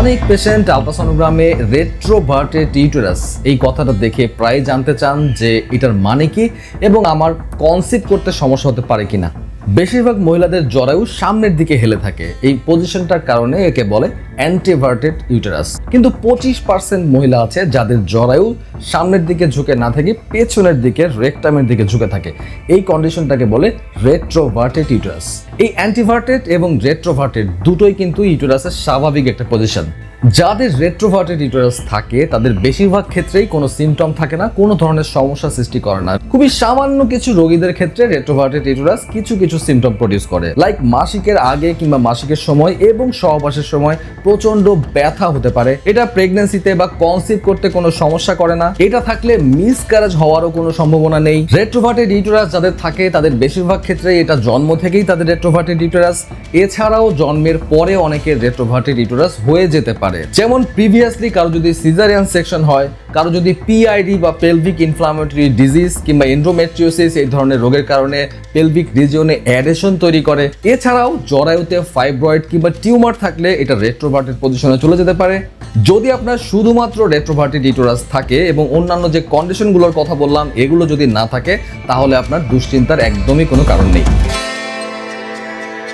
অনেক patient আলট্রাসোনোগ্রামে রেট্রোভার্টেড uterus এই কথাটা দেখে প্রায় জানতে চান যে এটার মানে কি এবং আমার কনসিভ করতে সমস্যা হতে পারে কিনা। বেশিরভাগ মহিলাদের জরায়ু সামনের দিকে হেলে থাকে। এই পজিশনটার কারণে একে বলে অ্যান্টিভার্টেড ইউটেরাস। কিন্তু পঁচিশ পার্সেন্ট মহিলা আছে যাদের জরায়ু সামনের দিকে ঝুঁকে না থাকে পেছনের দিকে, রেকটামের দিকে ঝুঁকে থাকে। এই কন্ডিশনটাকে বলে রেট্রোভার্টেড ইউটেরাস। এই অ্যান্টিভার্টেড এবং রেট্রোভার্টেড দুটোই কিন্তু ইউটেরাসের স্বাভাবিক একটা পজিশন। যাদের রেট্রোভার্টেড ইউটেরাস থাকে, তাদের বেশিরভাগ ক্ষেত্রেই কোনো সিমটম থাকে না, কোনো ধরনের সমস্যা সৃষ্টি করে না। খুবই সামান্য কিছু রোগীদের ক্ষেত্রে রেট্রোভার্টেড ইউটেরাস কিছু কিছু সিমটম প্রডিউস করে। লাইক মাসিকের আগে কিংবা মাসিকের সময় এবং সহবাসের সময় প্রচণ্ড ব্যথা হতে পারে। এটা প্রেগন্যান্সিতে বা কনসিভ করতে কোনো সমস্যা করে না। এটা থাকলে মিস মিসক্যারেজ হওয়ারও কোনো সম্ভাবনা নেই। রেট্রোভার্টেড ইউটেরাস যাদের থাকে, তাদের বেশিরভাগ ক্ষেত্রে এটা জন্ম থেকেই তাদের রেট্রোভার্টেড ইউটেরাস এছাড়াও জন্মের পরে অনেকের রেট্রোভার্টেড ইউটেরাস হয়ে যেতে পারে। যেমন প্রিভিয়াসলি কারও যদি সিজারিয়ান সেকশন হয়, কারও যদি পিআইডি বা পেলভিক ইনফ্লামেটরি ডিজিজ কিংবা এন্ড্রোমেট্রিওসিস এই ধরনের রোগের কারণে পেলভিক রিজিয়নে অ্যাডেশন তৈরি করে। এছাড়াও জরায়ুতে ফাইব্রয়েড কিংবা টিউমার থাকলে এটা রেট্রোভার্টেড পজিশনে চলে যেতে পারে। যদি আপনার শুধুমাত্র রেট্রোভার্টেড ইটোরাস থাকে এবং অন্যান্য যে কন্ডিশনগুলোর কথা বললাম, এগুলো যদি না থাকে, তাহলে আপনার দুশ্চিন্তার একদমই কোনো কারণ নেই।